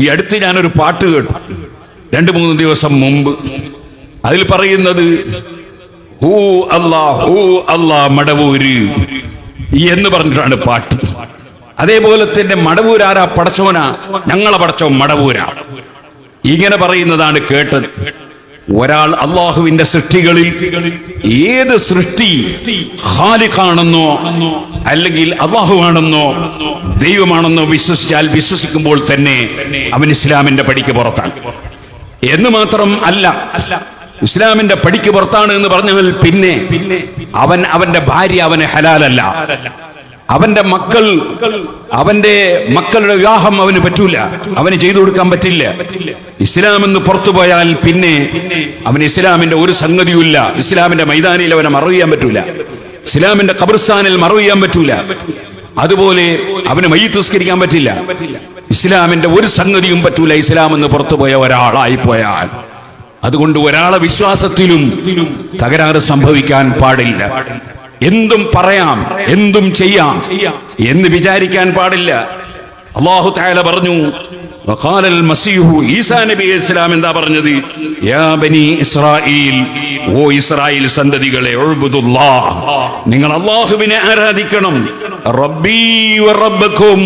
ഈ അടുത്ത് ഞാനൊരു പാട്ട് കേട്ടു. രണ്ട് മൂന്ന് ദിവസം മുമ്പ്. അതിൽ പറയുന്നത് ഹൂ അല്ലാ ഹൂ അല്ലാ മടവൂര് എന്ന് പറഞ്ഞിട്ടാണ് പാട്ട്. അതേപോലെ തന്നെ മടവൂരാരാ പടച്ചോനാ ഞങ്ങളെ പടച്ചോ മടവൂരാ. ഇങ്ങനെ പറയുന്നതാണ് കേട്ടത്. ഒരാൾ അള്ളാഹുവിന്റെ സൃഷ്ടികളിൽ ഏത് സൃഷ്ടി ഹാലിഖാണെന്നോ അല്ലെങ്കിൽ അള്ളാഹുവാണെന്നോ ദൈവമാണെന്നോ വിശ്വസിച്ചാൽ വിശ്വസിക്കുമ്പോൾ തന്നെ അവൻ ഇസ്ലാമിന്റെ പടിക്ക് പുറത്താണ്. എന്ന് മാത്രം അല്ല ഇസ്ലാമിന്റെ പടിക്ക് പുറത്താണ് എന്ന് പറഞ്ഞാൽ പിന്നെ അവൻ അവന്റെ ഭാര്യ അവന് ഹലാലല്ല. അവന്റെ മക്കൾ അവന്റെ മക്കളുടെ വിവാഹം അവന് പറ്റൂല. അവന് ചെയ്തു കൊടുക്കാൻ പറ്റില്ല. ഇസ്ലാം എന്ന് പുറത്തു പോയാൽ പിന്നെ അവൻ ഇസ്ലാമിന്റെ ഒരു സംഗതിയുമില്ല. ഇസ്ലാമിന്റെ മൈതാനിയിൽ അവനെ മറവിയാൻ പറ്റൂല. ഇസ്ലാമിന്റെ ഖബർസ്ഥാനിൽ മറവിയാൻ പറ്റൂല. അതുപോലെ അവന് മയ്യത്തുസ്കരിക്കാൻ പറ്റില്ല. ഇസ്ലാമിന്റെ ഒരു സംഗതിയും പറ്റൂല ഇസ്ലാം എന്ന് പുറത്തു പോയ ഒരാളായി പോയാൽ. അതുകൊണ്ട് ഒരാളെ വിശ്വാസത്തിലും തകരാറ് സംഭവിക്കാൻ പാടില്ല. എന്തും പറയാം എന്തും ചെയ്യാം എന്ന് വിചാരിക്കാൻ പാടില്ല അള്ളാഹു താല പറഞ്ഞു وقال المسيح ഈസാ നബി അലൈഹി ഇസ്ലാം എന്താ പറഞ്ഞത് യാ ബനി ഇസ്രായീൽ ഓ ഇസ്രായേൽ സന്തതികളെ ഉഅ്ബുദുല്ലാഹ് നിങ്ങൾ അല്ലാഹുവിനെ ആരാധിക്കണം റബ്ബീ വറബ്ബക്കും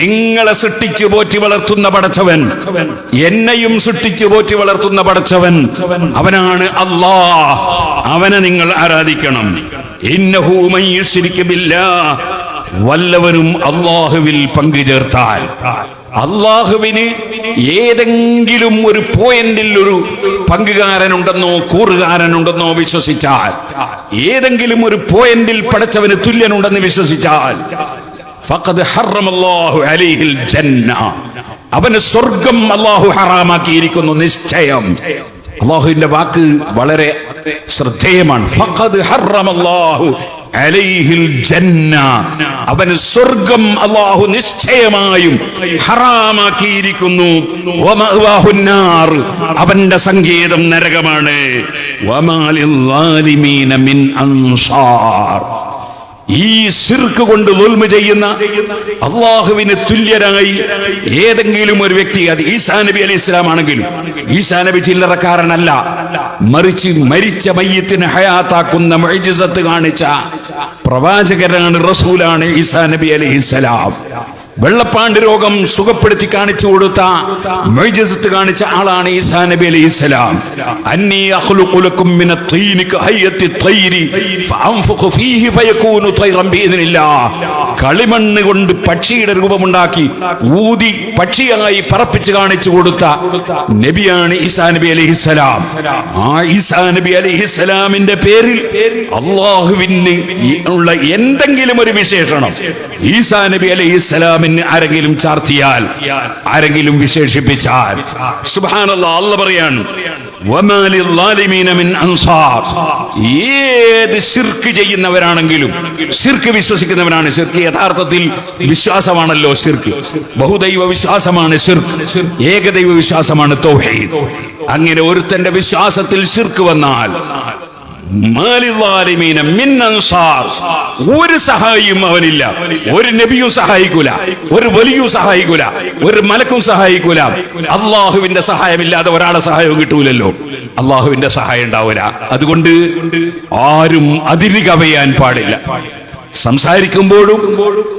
നിങ്ങളെ സൃഷ്ടിച്ചു പോറ്റി വളർത്തുന്ന പടച്ചവൻ എന്നെയും സൃഷ്ടിച്ചു പോറ്റി വളർത്തുന്ന പടച്ചവൻ അവനാണ് അല്ലാഹ് അവനെ നിങ്ങൾ ആരാധിക്കണം വല്ലവരും അള്ളാഹുവിൽ പങ്കു ചേർത്താൽ. അള്ളാഹുവിന് ഏതെങ്കിലും ഒരു പോയിന്റിൽ ഒരു പങ്കുകാരനുണ്ടെന്നോ കൂറുകാരനുണ്ടെന്നോ വിശ്വസിച്ചാൽ ഏതെങ്കിലും ഒരു പോയിന്റിൽ പടച്ചവന് തുല്യനുണ്ടെന്ന് വിശ്വസിച്ചാൽ അവന് സ്വർഗം അള്ളാഹു ഹറാമാക്കിയിരിക്കുന്നു നിശ്ചയം. അള്ളാഹുവിന്റെ വാക്ക് വളരെ ശ്രദ്ധേയമാണ്. അവന് സ്വർഗം അള്ളാഹു നിശ്ചയമായും ഹറാമാക്കിയിരിക്കുന്നു. അവന്റെ സംഗീതം നരകമാണ്. മിൻ അൻസാർ. ഈ സിർക്ക് കൊണ്ട് ദുൽമ ചെയ്യുന്ന അള്ളാഹുവിന് തുല്യരായി ഏതെങ്കിലും ഒരു വ്യക്തി അത് ഈസാ നബി അലി ഇസ്ലാം ആണെങ്കിലും ഈസാ നബി ചില്ലറക്കാരനല്ല മറിച്ച് മരിച്ച മയ്യത്തിന് ഹയാത്താക്കുന്ന മൊഴിജിസത്ത് കാണിച്ച പ്രവാചകരാണ് റസൂലാണ് ഈസാ നബി അലി ഇസ്ലാം വെള്ളപ്പാണ്ട് രോഗം സുഖപ്പെടുത്തി കാണിച്ചു കൊടുത്ത മൊഴിജിസത്ത് കാണിച്ച ആളാണ് ഈസാ നബി അലി ഇസ്ലാം അന്നീ അഹ്ലുഖുലക്കും മിന തീനിക ഹയ്യത്തി തൈരി ഫീഹി ഫയകൂനു കളിമണ്ണ് കൊണ്ട് പക്ഷിയുടെ രൂപമുണ്ടാക്കി ഊതി പക്ഷിയായി പറപ്പിച്ച് കാണിച്ചു കൊടുത്ത നബിയാണ് ഈസാ നബി അലൈഹിസ്സലാം. ആ ഈസാ നബി അലൈഹിസ്സലാമിന്റെ പേരിൽ അള്ളാഹുവിന് ഉള്ള എന്തെങ്കിലും ഒരു വിശേഷണം ഈസാ നബി അലൈഹിസ്സലാമിന് ആരെങ്കിലും ചാർത്തിയാൽ ആരെങ്കിലും വിശേഷിപ്പിച്ചാൽ. സുബ്ഹാനല്ലാഹ് അല്ല പറയാണ് ഏത് ശിർക്ക് ചെയ്യുന്നവരാണെങ്കിലും ശിർക്ക് വിശ്വസിക്കുന്നവനാണ് ശിർക്ക്. യഥാർത്ഥത്തിൽ വിശ്വാസമാണല്ലോ ശിർക്ക്. ബഹുദൈവ വിശ്വാസമാണ് ശിർക്ക്. ഏകദൈവ വിശ്വാസമാണ് തൗഹീദ്. അങ്ങനെ ഒരുത്തന്റെ വിശ്വാസത്തിൽ ശിർക്ക് വന്നാൽ. ഒരു സഹായിയും അവനില്ല. ഒരു നബിയും സഹായിക്കൂല. ഒരു വലിയും സഹായിക്കൂല. ഒരു മലക്കും സഹായിക്കൂല. അള്ളാഹുവിന്റെ സഹായമില്ലാതെ ഒരാളെ സഹായവും കിട്ടൂലല്ലോ. അള്ളാഹുവിന്റെ സഹായം ഉണ്ടാവൂല. അതുകൊണ്ട് ആരും അതിര് കവയാൻ പാടില്ല. സംസാരിക്കുമ്പോഴും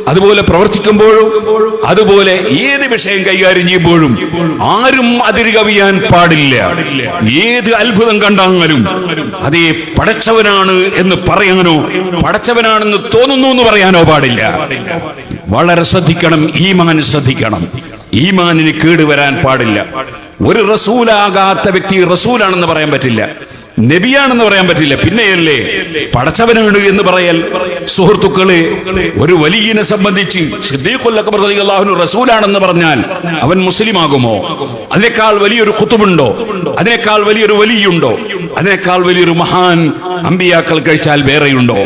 അതുപോലെ പ്രവർത്തിക്കുമ്പോഴും അതുപോലെ ഏത് വിഷയം കൈകാര്യം ചെയ്യുമ്പോഴും ആരും അതിര് കവിയാൻ പാടില്ല. ഏത് അത്ഭുതം കണ്ടാലും അതേ പടച്ചവനാണ് എന്ന് പറയാനോ പടച്ചവനാണെന്ന് തോന്നുന്നു എന്ന് പറയാനോ പാടില്ല. വളരെ ശ്രദ്ധിക്കണം ഈമാൻ ശ്രദ്ധിക്കണം. ഈമാനിന് കേടുവരാൻ പാടില്ല. ഒരു റസൂലാകാത്ത വ്യക്തി റസൂലാണെന്ന് പറയാൻ പറ്റില്ല. നബിയാണെന്ന് പറയാൻ പറ്റില്ല. പിന്നെയല്ലേ പടച്ചവനാണ് എന്ന് പറയൽ. സുഹൃത്തുക്കളെ ഒരു വലിയനെ സംബന്ധിച്ച് റസൂലാണെന്ന് പറഞ്ഞാൽ അവൻ മുസ്ലിം ആകുമോ അതിനേക്കാൾ വലിയൊരു കുത്തുബുണ്ടോ അതിനേക്കാൾ വലിയൊരു വലിയുണ്ടോ? അതിനേക്കാൾ വലിയൊരു മഹാൻ അമ്പിയാക്കൾ കഴിച്ചാൽ വേറെയുണ്ടോ?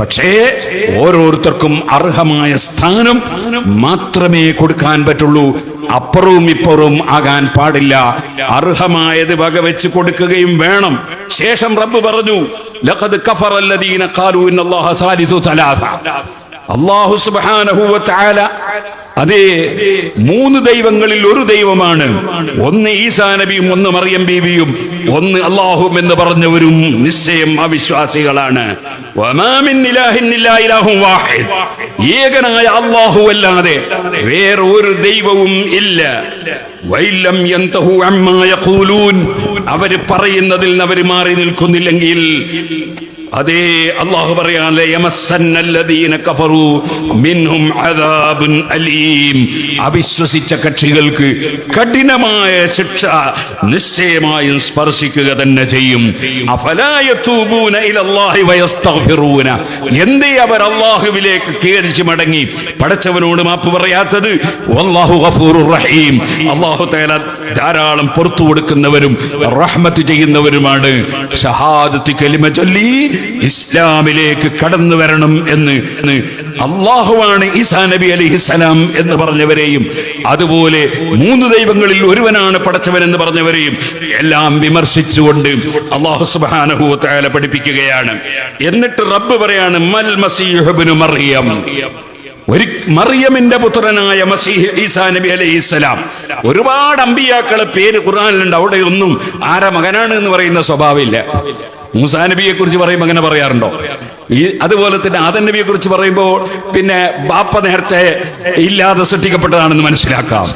പക്ഷേ ഓരോരുത്തർക്കും അർഹമായ സ്ഥാനം മാത്രമേ കൊടുക്കാൻ പറ്റുള്ളൂ. അപ്പുറവും ഇപ്പുറവും ആകാൻ പാടില്ല. അർഹമായത് വകവെച്ച് കൊടുക്കുകയും വേണം. ശേഷം റബ്ബ് പറഞ്ഞു ലഖദ് കഫറ അല്ലദീന ഖാലു ഇന്നല്ലാഹ സാലിസു സലാസ. അല്ലാഹു സുബ്ഹാനഹു വ തആല അതേ മൂന്ന് ദൈവങ്ങളിൽ ഒരു ദൈവമാണ്. ഒന്ന് ഈസാ നബിയും ഒന്ന് മറിയം ബീവിയും ഒന്ന് അള്ളാഹും എന്ന് പറഞ്ഞവരും നിശ്ചയം അവിശ്വാസികളാണ്. ഏകനായ അള്ളാഹു അല്ലാതെ വേറെ ഒരു ദൈവവും ഇല്ല. വൈലം അവർ പറയുന്നതിൽ അവർ മാറി നിൽക്കുന്നില്ലെങ്കിൽ അതേ അള്ളാഹു അലീം. അവിശ്വസിച്ച കക്ഷികൾക്ക് കഠിനമായ ശിക്ഷ നിശ്ചയമായും സ്പർശിക്കുക തന്നെ ചെയ്യും. എന്തേ അവർ അള്ളാഹുവിലേക്ക് കേരിച്ച് മടങ്ങി? പടച്ചവനോട് മാപ്പ് പറയാത്തത് റഹീം. അള്ളാഹു തആല ധാരാളം പുറത്തു കൊടുക്കുന്നവരും റഹ്മത്ത് ചെയ്യുന്നവരുമാണ്. ഷഹാദത്തി കലിമ ചൊല്ലി ഇസ്ലാമിലേക്ക് കടന്നു വരണം എന്ന് അള്ളാഹുവാണ് ഈസാ നബി അലിഹിസലാം എന്ന് പറഞ്ഞവരെയും അതുപോലെ മൂന്ന് ദൈവങ്ങളിൽ ഒരുവനാണ് പടച്ചവൻ എന്ന് പറഞ്ഞവരെയും എല്ലാം വിമർശിച്ചുകൊണ്ട് അള്ളാഹു സുബാനഹുല പഠിപ്പിക്കുകയാണ്. എന്നിട്ട് റബ്ബ് പറയാണ് മൽ മസീഹുബ്നു മറിയം. ഒരു മറിയമിന്റെ പുത്രനായ മസീഹ് ഈസാ നബി അലൈഹി ഇസ്ലാം ഒരുപാട് അമ്പിയാക്കളെ പേര് ഖുറാനിലുണ്ട് അവിടെ ഒന്നും ആരാ മകനാണ് എന്ന് പറയുന്ന സ്വഭാവമില്ല. മൂസാ നബിയെ കുറിച്ച് പറയുമ്പോൾ അങ്ങനെ പറയാറുണ്ടോ? ഈ അതുപോലെ തന്നെ ആദൻ നബിയെ കുറിച്ച് പറയുമ്പോൾ പിന്നെ ബാപ്പ നേരത്തെ ഇല്ലാതെ സൃഷ്ടിക്കപ്പെട്ടതാണെന്ന് മനസ്സിലാക്കാം.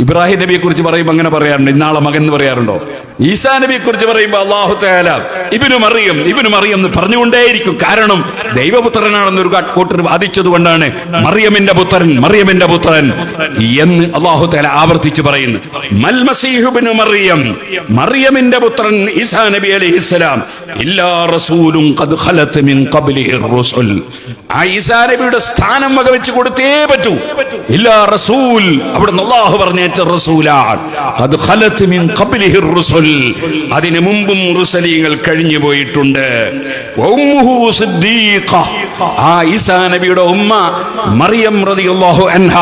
ഇബ്രാഹിം നബിയെ കുറിച്ച് പറയുമ്പോൾ അങ്ങനെ പറയാറുണ്ട്. ഇന്നാളെ മകൻ എന്ന് പറയാറുണ്ടോ? ഈസാ നബിയെ കുറിച്ച് പറയുമ്പോൾ അള്ളാഹു തയാല ഇബിനു മറിയം ഇബിനു മറിയം എന്ന് പറഞ്ഞുകൊണ്ടേയിരിക്കും. കാരണം ദൈവപുത്രനാണെന്ന് ഒരു കൂട്ടർ വാദിച്ചത് കൊണ്ടാണ് മറിയമിന്റെ പുത്രൻ മറിയമിന്റെ പുത്രൻ എന്ന് അള്ളാഹു തയാല ആവർത്തിച്ച് പറയുന്നു. മൽ മസീഹുബിനു മറിയം മറിയമിന്റെ പുത്രൻ ഈസാ നബി അലൈഹിസ്സലാം ഇല്ലാ റസൂലും ഖദ് ഖലത്ത് മിൻ ഖബ്ലിഹി റുസുൽ. ആ ഈസാ നബിയുടെ സ്ഥാനം വകവെച്ച് കൊടുത്തേ പറ്റൂ. ഇല്ലാ റസൂൽ അവിടുന്ന് അള്ളാഹു പറഞ്ഞേറ്റ റസൂലാണ് ഖദ് ഖലത്ത് മിൻ ഖബ്ലിഹി റുസുൽ. അതിനു മുമ്പും റുസലീങ്ങൾ കഴിഞ്ഞു പോയിട്ടുണ്ട്. ആ ഈസാ നബിയുടെ ഉമ്മ മറിയം റളിയല്ലാഹു അൻഹ.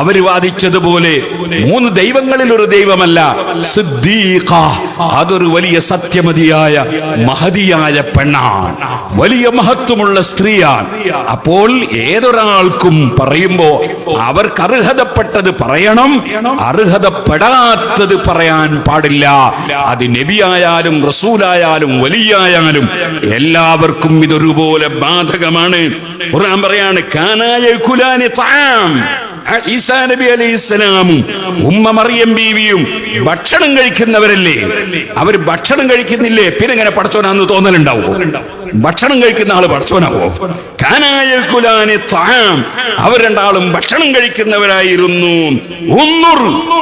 അവർ വാദിച്ചതുപോലെ മൂന്ന് ദൈവങ്ങളിൽ ഒരു ദൈവമല്ല സിദ്ദീഖ. അതൊരു വലിയ സത്യമതിയായ മഹതിയായ പെണ്ണാണ്. വലിയ മഹത്വമുള്ള സ്ത്രീയാണ്. അപ്പോൾ ഏതൊരാൾക്കും പറയുമ്പോ അവർക്ക് അർഹതപ്പെട്ടത് പറയണം അർഹതപ്പെടാത്തത് പറയാൻ പാടില്ല. അത് നബിയായാലും റസൂലായാലും വലിയായാലും എല്ലാവർക്കും ഇതൊരുപോലെ ബാധകമാണ് ഖുർആൻ പറയാണ് കാനായ കുലാനി താം ഈസാ നബി അലൈഹി ഉമ്മ മറിയം ബീവിയും ഭക്ഷണം കഴിക്കുന്നവരല്ലേ? അവർ ഭക്ഷണം കഴിക്കുന്നില്ലേ? പിന്നെ ഇങ്ങനെ പഠിച്ചോനാന്ന് തോന്നലുണ്ടാവോ? ഭക്ഷണം കഴിക്കുന്ന ആൾ പടച്ചോനാവോ കാനായ കുലാനി താം അവർ രണ്ടാളും ഭക്ഷണം കഴിക്കുന്നവരായിരുന്നു. ഉന്നുർ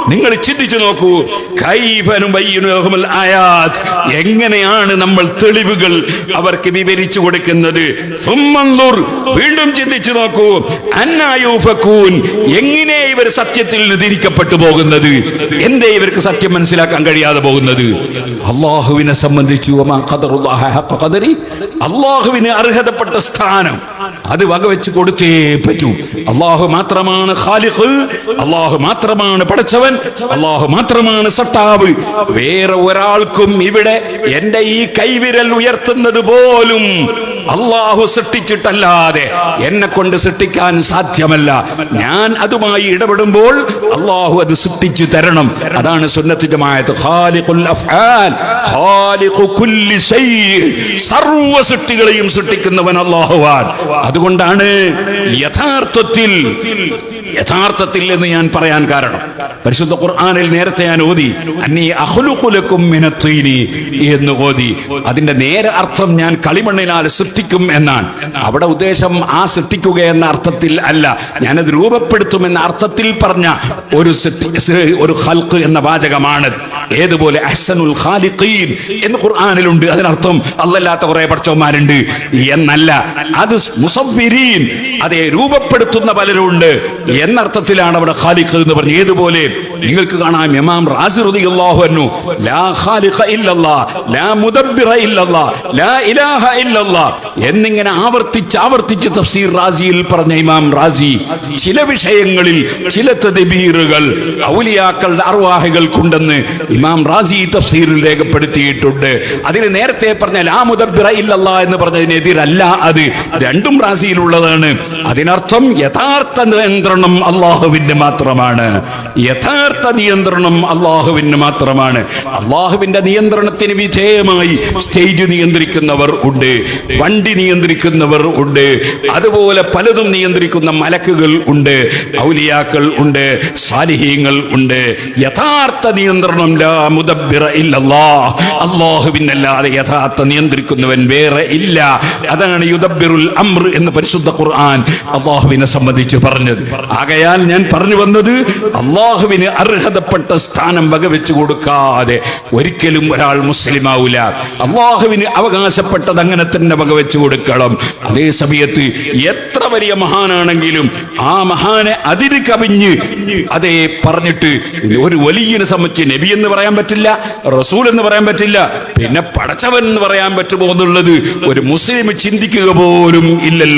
നിങ്ങൾ ചിന്തിച്ചു നോക്കൂ. കൈഫനും ആയാത്. എങ്ങനെയാണ് നമ്മൾ തെളിവുകൾ അവർക്ക് വിവരിച്ചു കൊടുക്കുന്നത്? വീണ്ടും ചിന്തിച്ചു നോക്കൂ. അന്നായൂഫക്കൂൻ എങ്ങനെ ഇവർ സത്യത്തിൽ തിരിക്കപ്പെട്ടു പോകുന്നത്? എന്തേ ഇവർക്ക് സത്യം മനസ്സിലാക്കാൻ കഴിയാതെ പോകുന്നത്? അള്ളാഹുവിനെ സംബന്ധിച്ചു അള്ളാഹുവിന് അർഹതപ്പെട്ട സ്ഥാനം. അത് വകവെച്ച് കൊടുത്തേ പറ്റൂ. അള്ളാഹു മാത്രമാണ് ഖാലിഖ് അള്ളാഹു മാത്രമാണ് പടച്ചവൻ അള്ളാഹു മാത്രമാണ് സട്ടാവ്. വേറെ ഒരാൾക്കും ഇവിടെ എന്റെ ഈ കൈവിരൽ ഉയർത്തുന്നത് പോലും അള്ളാഹു സൃഷ്ടിച്ചിട്ടല്ലാതെ എന്നെ കൊണ്ട് സൃഷ്ടിക്കാൻ സാധ്യമല്ല. ഞാൻ അതുമായി ഇടപെടുമ്പോൾ അള്ളാഹു അത് സൃഷ്ടിച്ചു തരണം. അതാണ് സുന്നത്തിന്റെ സർവ സൃഷ്ടികളെയും സൃഷ്ടിക്കുന്നവൻ അള്ളാഹുവാൻ അതുകൊണ്ടാണ് യഥാർത്ഥത്തിൽ യഥാർത്ഥത്തിൽ എന്ന് ഞാൻ പറയാൻ കാരണം. പരിശുദ്ധ ഖുർആനിൽ നേരത്തെ ഞാൻ ഓതി അന്നീ അഹ്ലുഖുലക്കും മിനത്തീനി എന്ന് ഓതി. അതിന്റെ നേരെ അർത്ഥം ഞാൻ കളിമണ്ണിനാൽ സൃഷ്ടിക്കും എന്നാണ്. അവിടെ ഉദ്ദേശം ആ സൃഷ്ടിക്കുക എന്ന അർത്ഥത്തിൽ അല്ല. ഞാനത് രൂപപ്പെടുത്തും എന്ന അർത്ഥത്തിൽ പറഞ്ഞ ഒരു ഒരു ഹൽക്ക് എന്ന വാചകമാണ്. ഏതുപോലെ? അഹ്സനുൽ ഖാലിഖീൻ എന്ന് ഖുർആാനിലുണ്ട്. അതിനർത്ഥം അല്ലല്ലാത്ത കുറെ പഠിച്ചവന്മാരുണ്ട്. എന്നല്ല. അത് അതെ രൂപപ്പെടുത്തുന്ന പലരുണ്ട്. എന്നർത്ഥത്തിലാണ് അവിടെ ഖാലിഖ് എന്ന് പറഞ്ഞു ഏതുപോലെ നിങ്ങൾക്ക് കാണാം ഇമാം റാസി റളിയല്ലാഹു അൻഹു ലാ ഖാലിഖ ഇല്ലല്ലാ ലാ മുദബ്ബിറ ഇല്ലല്ലാ ലാ ഇലാഹ ഇല്ലല്ലാ എന്നിങ്ങനെ ആവർത്തിച്ച് ആവർത്തിച്ച് തഫ്സീർ റാസിയിൽ പറഞ്ഞ ഇമാം റാസി ചില വിഷയങ്ങളിൽ ചില തദ്ബീറുകൾ ഔലിയാക്കളുടെ അർവാഹികൾക്കുണ്ടെന്ന് ഇമാം റാസി തഫ്സീറിൽ രേഖപ്പെടുത്തിയിട്ടുണ്ട്. അതിന് നേരത്തെ പറഞ്ഞ ലാ മുദബ്ബിറ ഇല്ലല്ലാ എന്ന് പറഞ്ഞതിനെതിരല്ല അത്. രണ്ടും റാസിയിലുള്ളതാണ് അതിനർത്ഥം യഥാർത്ഥ നിയന്ത്രണം അള്ളാഹുവിന് മാത്രമാണ്. യഥാർത്ഥ നിയന്ത്രണം അള്ളാഹുവിന് മാത്രമാണ്. അള്ളാഹുവിന്റെ നിയന്ത്രണത്തിന് വിധേയമായി സ്റ്റേജ് നിയന്ത്രിക്കുന്നവർ ഉണ്ട് വണ്ടി നിയന്ത്രിക്കുന്നവർ ഉണ്ട് അതുപോലെ പലതും നിയന്ത്രിക്കുന്ന മലക്കുകൾ ഉണ്ട് ഔലിയാക്കൾ ഉണ്ട് സാലിഹീങ്ങൾ ഉണ്ട്. യഥാർത്ഥ നിയന്ത്രണം അള്ളാഹുവിനല്ലാതെ യഥാർത്ഥ നിയന്ത്രിക്കുന്നവൻ വേറെ ഇല്ല. അതാണ് യുദബിറുൽ അംർ എന്ന് പരിശുദ്ധ ഖുർആൻ അള്ളാഹുവിനെ സംബന്ധിച്ച് പറഞ്ഞത്. ആകയാൽ ഞാൻ പറഞ്ഞു വന്നത് അള്ളാഹുവിന് അർഹതപ്പെട്ട സ്ഥാനം വകവെച്ചു കൊടുക്കാതെ ഒരിക്കലും ഒരാൾ മുസ്ലിം ആവൂല അള്ളാഹുവിന് അവകാശപ്പെട്ടത് അങ്ങനെ തന്നെ വകവെച്ചു കൊടുക്കണം. അതേ സമയത്ത് എത്ര വലിയ മഹാനാണെങ്കിലും ആ മഹാനെ അതിര് കവിഞ്ഞ് അതേ പറഞ്ഞിട്ട് ഒരു വലിയനെ സംബന്ധിച്ച് നബി എന്ന് പറയാൻ പറ്റില്ല റസൂൽ എന്ന് പറയാൻ പറ്റില്ല പിന്നെ പടച്ചവൻ എന്ന് പറയാൻ പറ്റുമോ എന്നുള്ളത് ഒരു മുസ്ലിം ചിന്തിക്കുക പോലും ഇല്ലല്ലോ.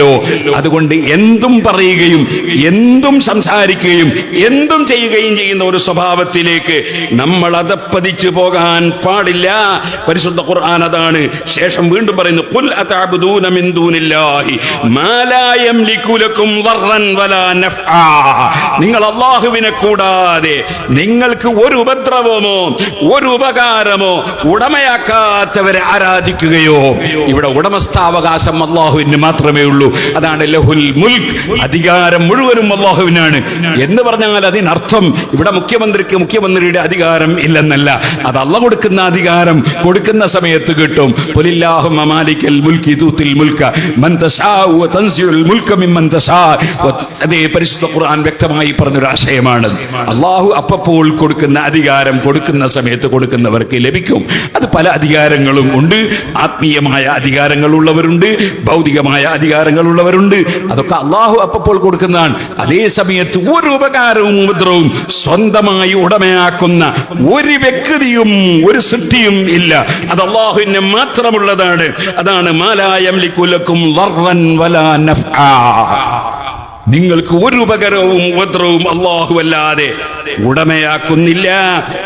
അതുകൊണ്ട് എന്തും പറയുകയും എന്തും സംസാരിക്കുകയും എന്തും ചെയ്യുകയും ചെയ്യുന്ന ഒരു സ്വഭാവത്തിലേക്ക് നമ്മൾ അതപ്പതിച്ചു പോകാൻ പാടില്ല. പരിശുദ്ധ ഖുർആൻ അതാണ്. ശേഷം വീണ്ടും പറയുന്നു "ഖുൽ മിൻ ദൂനില്ലാഹി വലാ നഫ്ആ." നിങ്ങൾ അള്ളാഹുവിനെ കൂടാതെ നിങ്ങൾക്ക് ഒരു ഉപദ്രവമോ ഒരു ഉപകാരമോ ഉടമയാക്കാത്തവരെ ആരാധിക്കുകയോ ഇവിടെ ഉടമസ്ഥാവകാശം അള്ളാഹുവിന് മാത്രമേ ഉള്ളൂ. അതാണ് ലഹുൽ മുൽക്ക് അധികാരം മുഴുവനും അള്ളാഹുവിനാണ്. എന്ന് പറഞ്ഞാൽ അതിനർത്ഥം ഇവിടെ മുഖ്യമന്ത്രിക്ക് മുഖ്യമന്ത്രിയുടെ അധികാരം ഇല്ലെന്നല്ല. അത് അള്ള കൊടുക്കുന്ന അധികാരം കൊടുക്കുന്ന സമയത്ത് കിട്ടും. "ഖുലില്ലാഹുമ്മ മമാലിക്കൽ മുൽക്കി തൂത്തിൽ മുൽക്ക. മൻ തശാഉ വതൻസിഉൽ മുൽക മിമ്മൻ തശാ." വത്- അതേ പരിശുദ്ധ ഖുർആൻ വ്യക്തമായി പറഞ്ഞൊരു ആശയമാണ്. അള്ളാഹു അപ്പപ്പോൾ കൊടുക്കുന്ന അധികാരം കൊടുക്കുന്ന സമയത്ത് കൊടുക്കുന്നവർക്ക് ലഭിക്കും. അത് പല അധികാരങ്ങളും ഉണ്ട്. ആത്മീയമായ അധികാരങ്ങളുള്ളവരുണ്ട് ഭൗതികമായ അധികാരങ്ങളുള്ളവരുണ്ട് അതൊക്കെ അള്ളാഹു അപ്പപ്പോൾ കൊടുക്കുന്നതാണ്. അതേ സമയത്ത് ഒരു ഉപകാരവും ഉപദ്രവവും സ്വന്തമായി ഉടമയാക്കുന്ന ഒരു വ്യക്തിയും ഒരു സൃഷ്ടിയും ഇല്ല. അത് അള്ളാഹുവിന് മാത്രമുള്ളതാണ്. അതാണ് മാലായം ലിക്കുലക്കും വലാ നഫ്ആ. നിങ്ങൾക്ക് ഒരു ഉപകരവും ഉപദ്രവവും അള്ളാഹു അല്ലാതെ ഉടമയാക്കുന്നില്ല.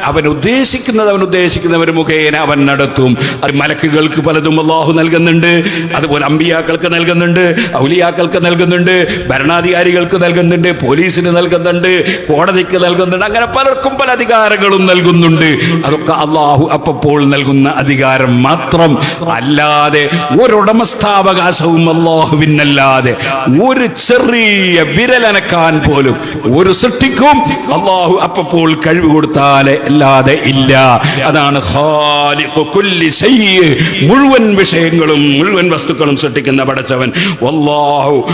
അവൻ ഉദ്ദേശിക്കുന്നത് അവൻ ഉദ്ദേശിക്കുന്നവർ മുഖേന അവൻ നടത്തും. അത് മലക്കുകൾക്ക് പലതും അള്ളാഹു നൽകുന്നുണ്ട്. അതുപോലെ അമ്പിയാക്കൾക്ക് നൽകുന്നുണ്ട്. ഔലിയാക്കൾക്ക് നൽകുന്നുണ്ട്. ഭരണാധികാരികൾക്ക് നൽകുന്നുണ്ട്. പോലീസിന് നൽകുന്നുണ്ട്. കോടതിക്ക് നൽകുന്നുണ്ട്. അങ്ങനെ പലർക്കും പല അധികാരങ്ങളും നൽകുന്നുണ്ട്. അതൊക്കെ അള്ളാഹു അപ്പപ്പോൾ നൽകുന്ന അധികാരം മാത്രം അല്ലാതെ ഒരുടമസ്ഥാവകാശവും അള്ളാഹുവിനല്ലാതെ ഒരു ചെറിയ വിരലനക്കാൻ പോലും ഒരു സൃഷ്ടിക്കും അള്ളാഹു അപ്പപ്പോൾ കഴിവ് കൊടുത്താലേ അല്ലാതെ ഇല്ല. അതാണ്. മുഴുവൻ വിഷയങ്ങളും മുഴുവൻ വസ്തുക്കളും സൃഷ്ടിക്കുന്ന പടച്ചവൻ. അള്ളാഹു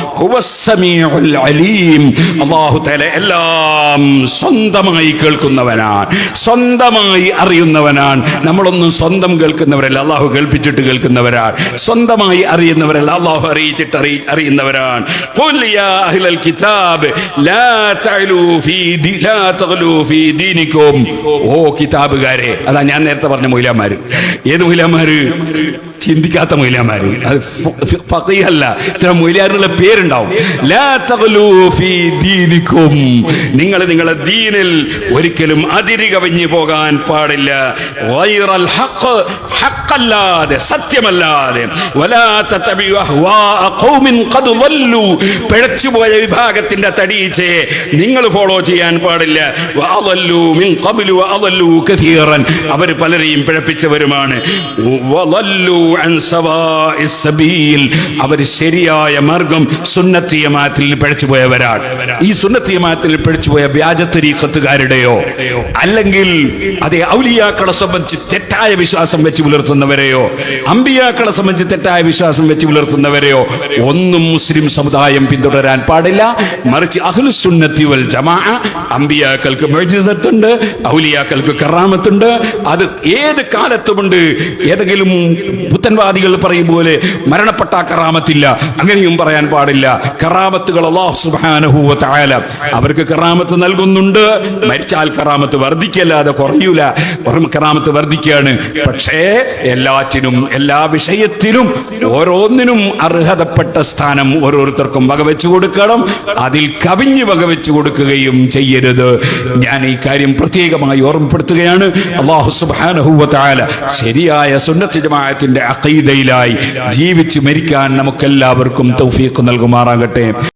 എല്ലാം സ്വന്തമായി കേൾക്കുന്നവനാണ്. സ്വന്തമായി അറിയുന്നവനാണ്. നമ്മളൊന്നും സ്വന്തം കേൾക്കുന്നവരല്ല. അള്ളാഹു കേൾപ്പിച്ചിട്ട് കേൾക്കുന്നവരാണ്. സ്വന്തമായി അറിയുന്നവരല്ല. അള്ളാഹു അറിയിച്ചിട്ട് അറിയി അറിയുന്നവരാണ് ഖുൽ യാ അഹ്ലൽ കിതാബ് ലാ തഅലു ഫീ ദി ലാ തഗ്ലു ഫീ ദീനിക്കും. ഓ കിതാബുകാരെ അതാ ഞാൻ നേരത്തെ പറഞ്ഞ മൊയിലാമാര് ഏത് മൊയിലാമാര് ചിന്തിക്കാത്ത മൊയിലാമാര് അത് ഫ- ഫഖീഹല്ല. ഇത്ര മൊയിലാറിനുള്ള പേരുണ്ടാവും. നിങ്ങൾ നിങ്ങളുടെ ദീനിൽ ഒരിക്കലും അതിരി കവിഞ്ഞു പോകാൻ പാടില്ല. ഹഖല്ലാതെ സത്യമല്ലാതെ. പിഴച്ചുപോയ വിഭാഗത്തിന്റെ തടീച്ചയെ നിങ്ങൾ ഫോളോ ചെയ്യാൻ പാടില്ല. അവർ പലരെയും പിഴപ്പിച്ചവരുമാണ്. അവർ ശരിയായ മാർഗം സുന്നത്തിയമാത്തിൽ പിഴച്ചുപോയവരാണ് ഈ സുന്നത്തിയമാത്തിൽ പിഴച്ചുപോയ വ്യാജത്തരീക്കത്തുകാരുടെയോ അല്ലെങ്കിൽ അതേ ഔലിയാക്കളെ സംബന്ധിച്ച് തെറ്റായ വിശ്വാസം വെച്ച് പുലർത്തുന്നവരെയോ അമ്പിയാക്കളെ സംബന്ധിച്ച് തെറ്റായ വിശ്വാസം വെച്ച് പുലർത്തുന്നവരെയോ ഒന്നും മുസ്ലിം സമുദായം പിന്തുടരാൻ പാടില്ല. മറിച്ച് അഹ്ലുസുന്നത്തി വൽ ജമാ അമ്പിയാക്കൾക്ക് മെഴുജിതത്തുണ്ട് ഔലിയാക്കൾക്ക് കറാമത്തുണ്ട്. അത് ഏത് കാലത്തുമുണ്ട്? ഏതെങ്കിലും പുത്തൻവാദികൾ പറയും പോലെ മരണപ്പെട്ട കറാമത്തില്ല. അങ്ങനെയും പറയാൻ പാടില്ല. കറാമത്തുകൾ അള്ളാഹു സുബ്ഹാനഹു വ തആല അവർക്ക് കറാമത്ത് നൽകുന്നുണ്ട്. മരിച്ചാൽ കറാമത്ത് വർദ്ധിക്കല്ലാതെ കുറയൂല. കറാമത്ത് വർദ്ധിക്കുകയാണ്. പക്ഷേ എല്ലാറ്റിനും എല്ലാ വിഷയത്തിലും ഓരോന്നിനും അർഹതപ്പെട്ട സ്ഥാനം ഓരോരുത്തർക്കും വകവെച്ചു കൊടുക്കണം. അതിൽ കവിഞ്ഞ് വകവെച്ചു കൊടുക്കുകയും ചെയ്യരുത്. ഞാൻ ഈ കാര്യം പ്രത്യേകമായി ഓർമ്മപ്പെടുത്തുകയാണ്. അള്ളാഹു സുബ്ഹാനഹു വ തആല ശരിയായ സുന്നത്ത് ജമാഅത്തിന്റെ അഖീദയിലായി ജീവിച്ച് മരിക്കാൻ നമുക്കെല്ലാവർക്കും തൗഫീഖ് നൽകുമാറാകട്ടെ.